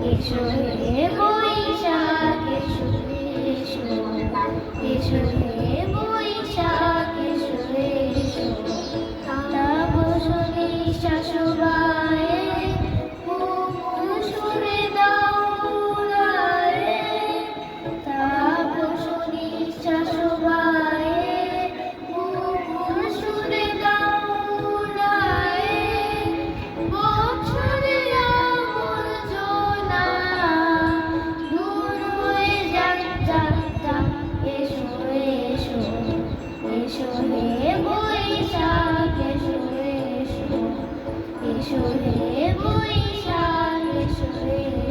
Yeshua, here he. সুরে বৈশাখ সুরে